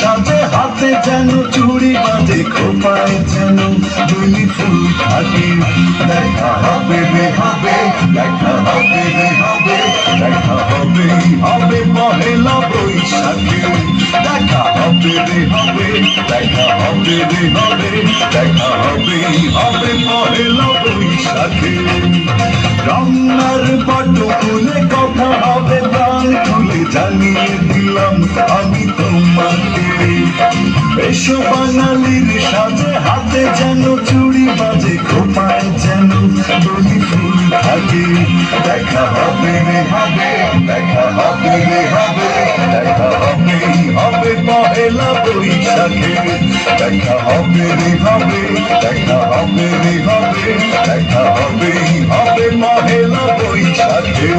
সাথে হাতে যেন চুড়ি বাঁধে, খোপায় যেন দুলি ফুল থাকে। দেখা হবে রে হবে, দেখা হবে রে হবে, দেখা হবে হবে পহেলা বৈশাখে। দেখা হবে হবে দেখা হবে হবে দেখা হবে হবে পহেলা বৈশাখে রান্নার পটকুলে কথা হবে প্রাণ খুলে জানিয়ে দিলাম আমি তোমাকে এসো বাঙালির সাথে হাতে যেন চুড়ি বাজে খোপায় যেন দলি থাকে। দেখা হবে রে হবে, দেখা হবে রে হবে, দেখা হবে হবে পহেলা বৈশাখে। দেখা হবে রে হবে, দেখা হবে রে হবে, দেখা হবে হবে পহেলা বৈশাখে।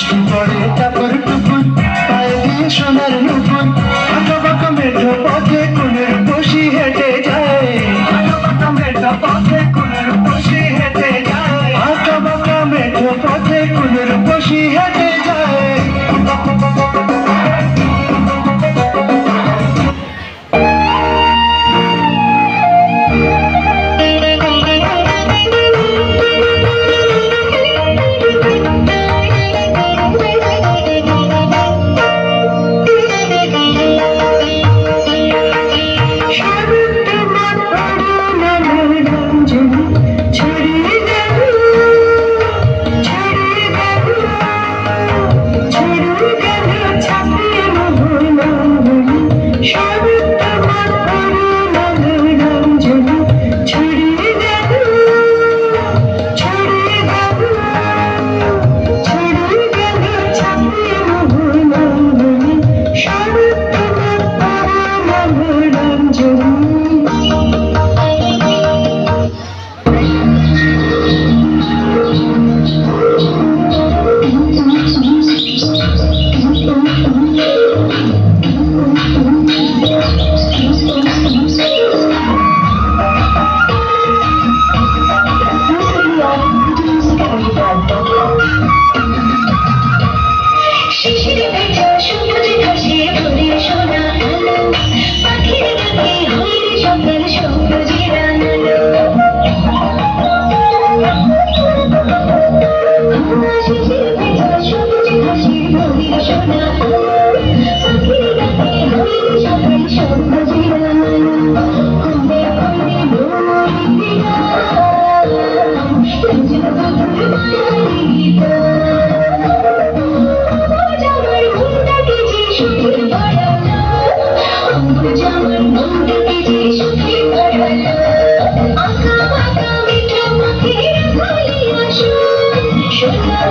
বৃষ্টি পড়ে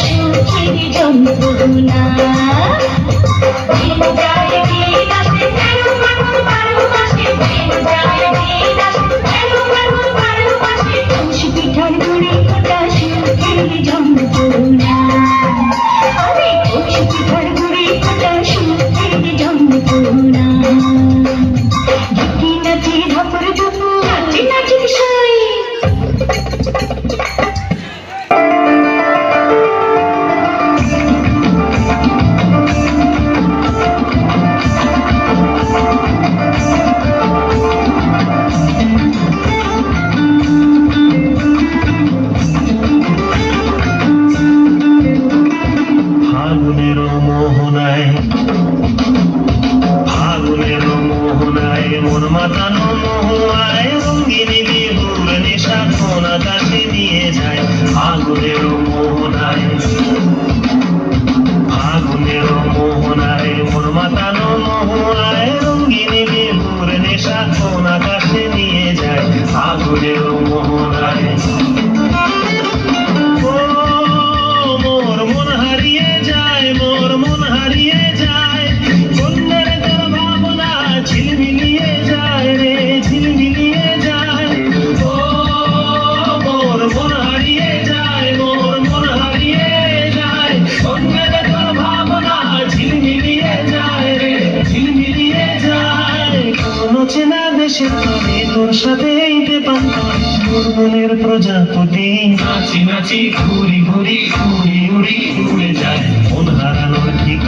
সুখের যন্ত্রণা। মোহনায় ফাগুনের মোহনায় মন মাতানো মোহনায় রঙ্গিনী বিহুর নিশা সোনা কাছে নিয়ে যায়। ফাগুনের মোহনায় অচেনা দেশে প্রাণে তোর সাথে পেতাম তোর মনের প্রজাপতি। নাচি নাচি, ঘুরি ঘুরি ঘুরি, উড়ি, উড়ে যায়। মন হারানোর ঠিক